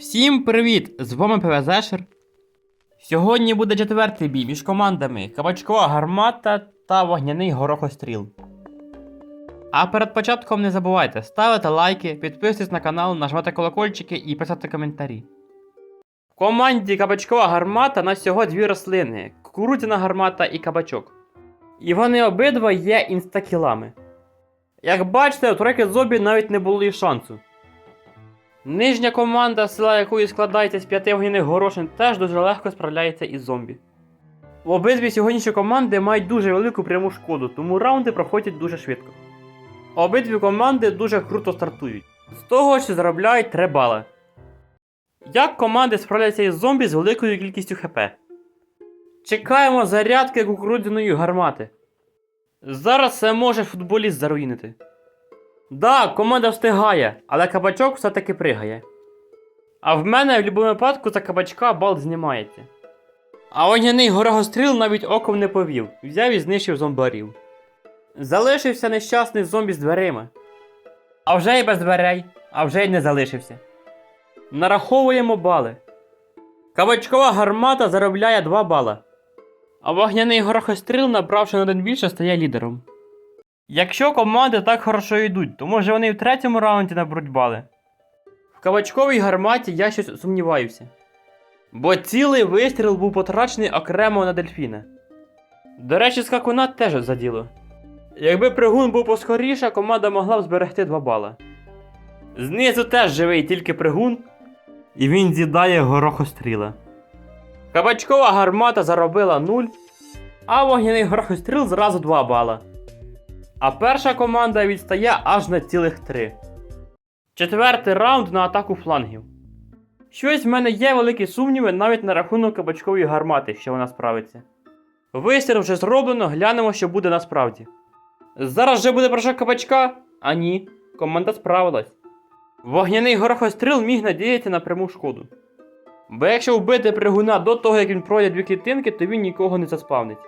Всім привіт! З вами ПВЗшер. Сьогодні буде четвертий бій між командами Кабачкова гармата та Вогняний горохостріл. А перед початком не забувайте ставити лайки, підписуйтесь на канал, нажимати колокольчики і писати коментарі. В команді Кабачкова гармата на всього дві рослини: кукурудзяна гармата і кабачок. І вони обидва є інстакілами. Як бачите, у тройки зомбі навіть не було і шансу. Нижня команда, села якої складається з п'яти вогняних горошин, теж дуже легко справляється із зомбі. Обидві сьогоднішні команди мають дуже велику пряму шкоду, тому раунди проходять дуже швидко. Обидві команди дуже круто стартують. З того, що заробляють 3 бали. Як команди справляються із зомбі з великою кількістю ХП? Чекаємо зарядки кукурудзяної гармати. Зараз це може футболіст заруїнити. Да, команда встигає, але кабачок все-таки пригає. А в мене в будь-якому випадку за кабачка бал знімається. А вогняний горогостріл навіть оком не повів, взяв і знищив зомбарів. Залишився нещасний зомбі з дверима. А вже й без дверей, а вже й не залишився. Нараховуємо бали. Кабачкова гармата заробляє 2 бала. А вогняний горохостріл, набравши на один більше, стає лідером. Якщо команди так хорошо йдуть, то може вони і в третьому раунді наберуть бали. В кабачковій гарматі я щось сумніваюся. Бо цілий вистріл був потрачений окремо на дельфіна. До речі, скакуна теж заділо. Якби пригун був поскоріше, команда могла б зберегти 2 бала. Знизу теж живий тільки пригун, і він з'їдає горохостріла. Кабачкова гармата заробила 0, а вогняний горохостріл зразу 2 бала. А перша команда відстає аж на цілих 3. Четвертий раунд на атаку флангів. Щось в мене є великі сумніви навіть на рахунок кабачкової гармати, що вона справиться. Вистріл вже зроблено, глянемо, що буде насправді. Зараз вже буде прыжок кабачка? А ні, команда справилась. Вогняний горохостріл міг надіяти на пряму шкоду. Бо якщо вбити пригуна до того, як він пройде дві клітинки, то він нікого не заспавнить.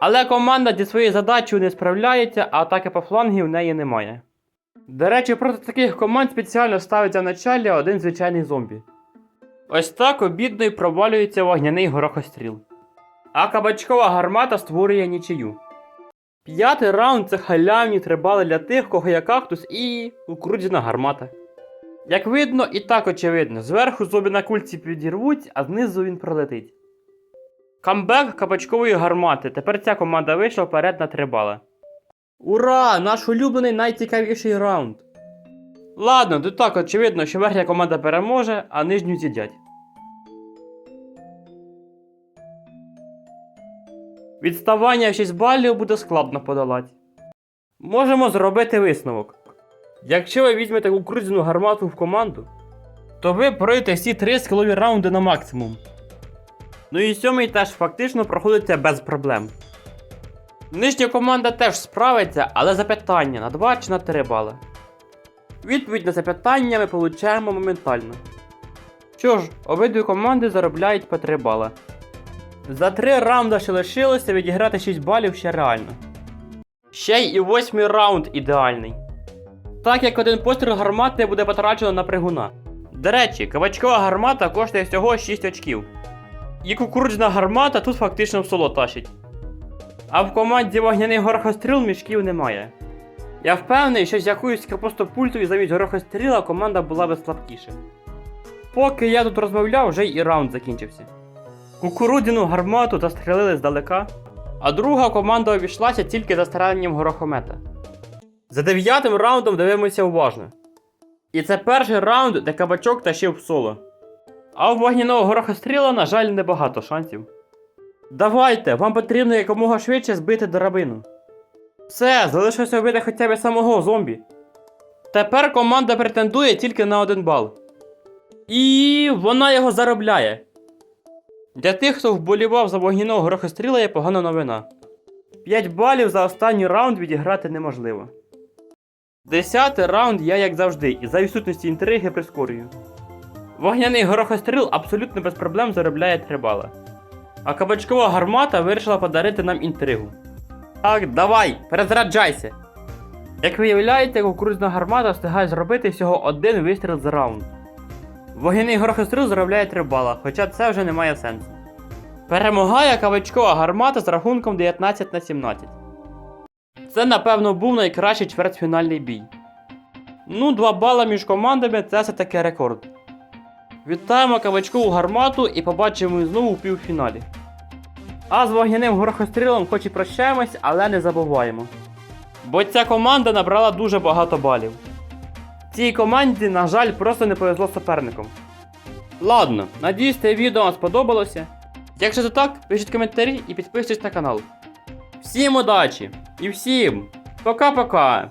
Але команда зі своєю задачею не справляється, а атаки по флангі в неї немає. До речі, проти таких команд спеціально ставиться в началі один звичайний зомбі. Ось так обідно провалюється вогняний горохостріл. А кабачкова гармата створює нічию. П'ятий раунд це халявні трибали для тих, кого є кактус і кукурудзяна гармата. Як видно, і так очевидно, зверху зомбі на кульці підірвуть, а знизу він пролетить. Камбек кабачкової гармати. Тепер ця команда вийшла вперед на 3 бали. Ура! Наш улюблений найцікавіший раунд. Ладно, тут так очевидно, що верхня команда переможе, а нижню з'їдять. Відставання в 6 балів буде складно подолати. Можемо зробити висновок. Якщо ви візьмете кукурудзяну гармату в команду, то ви пройдете всі 3 скілові раунди на максимум. Ну і сьомий теж фактично проходиться без проблем. Нижня команда теж справиться, але запитання на 2 чи на 3 бали. Відповідь на запитання ми получаємо моментально. Що ж, обидві команди заробляють по 3 бали. За 3 раунди ще лишилося відіграти 6 балів ще реально. Ще й і восьмий раунд ідеальний. Так як один постріл гармати буде потрачено на пригуна. До речі, кабачкова гармата коштує всього 6 очків. І кукурудзяна гармата тут фактично в соло тащить. А в команді вогняний горохостріл мішків немає. Я впевнений, що з якоюсь капустопультою замість горохостріла команда була би слабкіша. Поки я тут розмовляв, вже і раунд закінчився. Кукурудзяну гармату застрелили здалека, а друга команда обійшлася тільки за старанням горохомета. За дев'ятим раундом дивимося уважно. І це перший раунд, де кабачок тащив в соло. А у вогняного горохостріла, на жаль, небагато шансів. Давайте, вам потрібно якомога швидше збити драбину. Все, залишилося вбити хоча б самого зомбі. Тепер команда претендує тільки на один бал. І вона його заробляє. Для тих, хто вболівав за вогняного горохостріла, є погана новина. 5 балів за останній раунд відіграти неможливо. Десятий раунд я, як завжди, і за відсутності інтриги прискорюю. Вогняний горохостріл абсолютно без проблем заробляє 3 бала. А кабачкова гармата вирішила подарити нам інтригу. Так, давай, перезаряджайся! Як виявляється, кукурудзяна гармата встигає зробити всього один вистріл за раунд. Вогняний горохостріл заробляє 3 бала, хоча це вже не має сенсу. Перемагає кавичкова гармата з рахунком 19 на 17. Це, напевно, був найкращий чвертьфінальний бій. Ну, 2 бала між командами це все таки рекорд. Вітаємо кавичкову гармату і побачимо знову в півфіналі. А з вогняним горохострілом хоч і прощаємось, але не забуваємо. Бо ця команда набрала дуже багато балів. Цій команді, на жаль, просто не повезло суперником. Ладно, надіюсь, це відео вам сподобалося. Якщо це так, пишіть коментарі і підписуйтесь на канал. Всім удачі! І всім пока-пока!